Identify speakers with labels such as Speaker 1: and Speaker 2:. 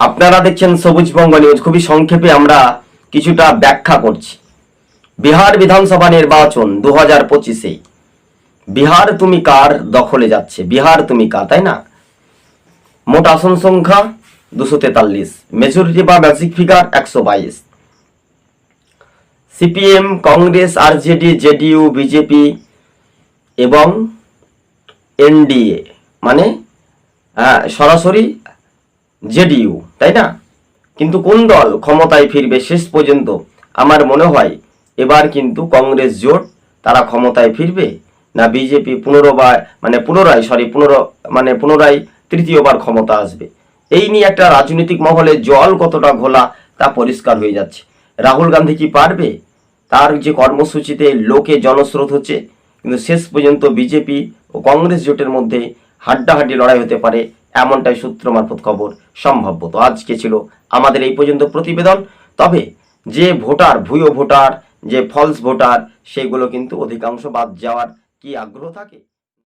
Speaker 1: আপনারা দেখছেন সবুজ সবুজবঙ্গ নিউজ। খুবই সংক্ষেপে আমরা কিছুটা ব্যাখ্যা করছি। বিহার বিধানসভা নির্বাচন দু হাজার পঁচিশে। বিহার তুমি কার দখলে যাচ্ছে? বিহার তুমি কার, তাই না? মোট আসন সংখ্যা দুশো তেতাল্লিশ। মেজরিটি বা ম্যাজিক ফিগার একশো বাইশ। CPM, Congress, RJD, JDU, BJP এবং এনডিএ। মানে সরাসরি জেডিইউ, তাই না? কিন্তু কোন দল ক্ষমতায় ফিরবে শেষ পর্যন্ত? আমার মনে হয় এবার কিন্তু কংগ্রেস জোট তারা ক্ষমতায় ফিরবে না বিজেপি পুনরবার মানে পুনরায় সরি পুনর মানে পুনরায় তৃতীয়বার ক্ষমতা আসবে। এই নিয়ে একটা রাজনৈতিক মহলে জল কতটা ঘোলা তা পরিষ্কার হয়ে যাচ্ছে। রাহুল গান্ধী কি পারবে? তার যে কর্মসূচিতে লোকে জনস্রোত হচ্ছে, কিন্তু শেষ পর্যন্ত বিজেপি ও কংগ্রেস জোটের মধ্যে হাড্ডাহাড্ডি লড়াই হতে পারে এমনটাই সূত্র মারফত খবর সম্ভাব্য। তো আজকে ছিল আমাদের এই পর্যন্ত প্রতিবেদন। তবে যে ভোটার, ভুয়ো ভোটার, যে ফলস ভোটার, সেগুলো কিন্তু অধিকাংশ বাদ যাওয়ার কি আগ্রহ থাকে?